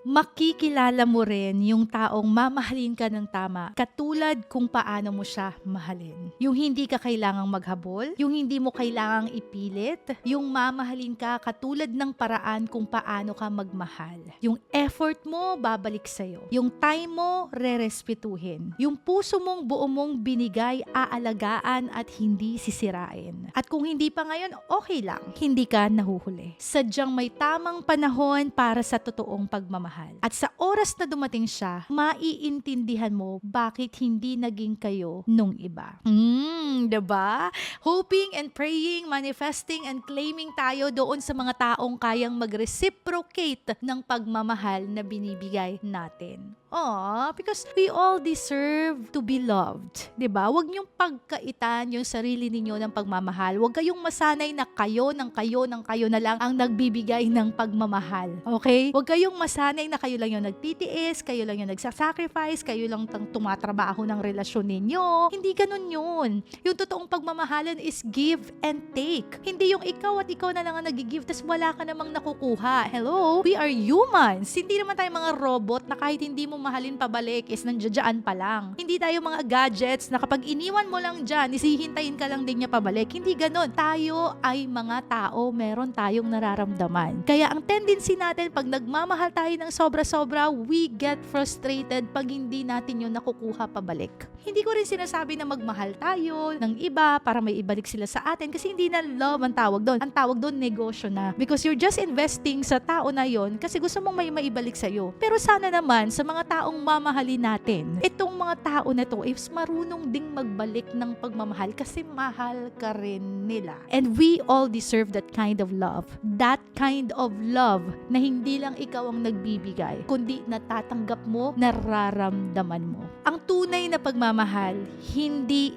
makikilala mo rin yung taong mamahalin ka ng tama katulad kung paano mo siya mahalin. Yung hindi ka kailangang maghabol, yung hindi mo kailangang ipilit, yung mamahalin ka katulad ng paraan kung paano ka magmahal. Yung effort mo, babalik sa'yo. Yung time mo, rerespetuhin. Yung puso mong buo mong binigay, aalagaan at hindi sisirain. At kung hindi pa ngayon, okay lang. Hindi ka nahuhuli. Sadyang may tamang panahon para sa totoong pagmamahal. At sa oras na dumating siya, maiintindihan mo bakit hindi naging kayo nung iba. Hmm, 'di? Hoping and praying, manifesting and claiming tayo doon sa mga taong kayang mag-reciprocate ng pagmamahal na binibigay natin. Aw, because we all deserve to be loved. 'Di ba? Huwag niyong pagkaitan yung sarili ninyo ng pagmamahal. Huwag kayong masanay na kayo ng kayo ng kayo na lang ang nagbibigay ng pagmamahal. Okay? Huwag kayong masanay na kayo lang yung nagtitiis, kayo lang yung nagsasacrifice, kayo lang tang tumatrabaho ng relasyon ninyo. Hindi ganun yun. Yung totoong pagmamahalan is give and take. Hindi yung ikaw at ikaw na lang ang nagigive tas wala ka namang nakukuha. Hello? We are humans. Hindi naman tayo mga robot na kahit hindi mo mahalin pabalik is nandiyadyaan pa lang. Hindi tayo mga gadgets na kapag iniwan mo lang dyan, isihintayin ka lang din niya pabalik. Hindi ganon. Tayo ay mga tao, meron tayong nararamdaman. Kaya ang tendency natin pag nagmamahal tayo ng sobra-sobra, we get frustrated pag hindi natin yun nakukuha pabalik. Hindi ko rin sinasabi na magmahal tayo ng iba para may ibalik sila sa atin kasi hindi na love ang tawag doon. Ang tawag doon negosyo na. Because you're just investing sa tao na yon kasi gusto mong may maibalik sa'yo. Pero sana naman sa mga taong mamahalin natin, itong mga tao na to is marunong ding magbalik ng pagmamahal kasi mahal ka rin nila. And we all deserve that kind of love. That kind of love na hindi lang ikaw ang nagbibigay, kundi natatanggap mo, nararamdaman mo. Ang tunay na pagmamahal, hindi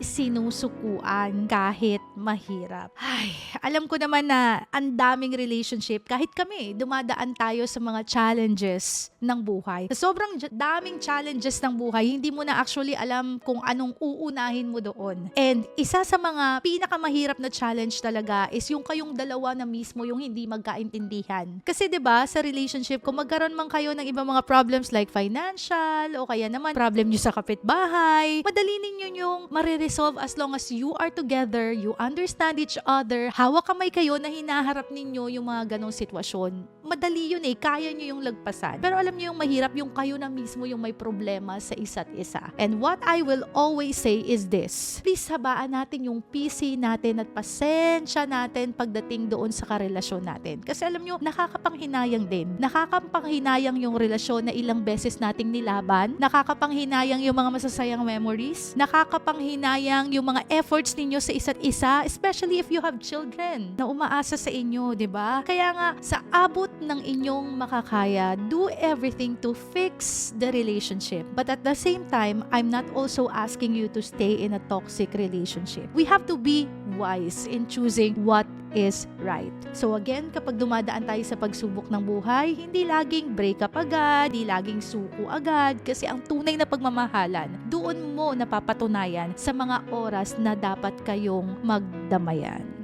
sinusukuan kahit mahirap. Ay, alam ko naman na ang daming relationship, kahit kami, dumadaan tayo sa mga challenges ng buhay. Sobrang daming challenges ng buhay, hindi mo na actually alam kung anong uunahin mo doon. And isa sa mga pinakamahirap na challenge talaga is yung kayong dalawa na mismo yung hindi magkaintindihan. Kasi 'di ba sa relationship, kung magkaroon man kayo ng ibang mga problems like financial o kaya naman problem nyo sa kapitbahay, madali ninyo yung mariresolve as long as you are together, you understand each other, hawak kamay kayo na hinaharap ninyo yung mga ganong sitwasyon. Madali yun eh, kaya nyo yung lagpasan. Pero alam nyo yung mahirap, yung kayo na mismo yung may problema sa isa't isa. And what I will always say is this, please habaan natin yung PC natin at pasensya natin pagdating doon sa karelasyon natin. Kasi alam nyo, nakakapanghinayang din. Nakakapanghinayang yung relasyon na ilang beses nating nilaban. Nakakapanghinayang yung mga masasayang memories. Nakakapanghinayang yung mga efforts ninyo sa isa't isa, especially if you have children na umaasa sa inyo, 'di ba? Kaya nga sa abot ng inyong makakaya, do everything to fix the relationship. But at the same time, I'm not also asking you to stay in a toxic relationship. We have to be wise in choosing what is right. So again, kapag dumadaan tayo sa pagsubok ng buhay, hindi laging break up agad, hindi laging suko agad, kasi ang tunay na pagmamahalan, doon mo napapatunayan sa mga oras na dapat kayong magdamayan.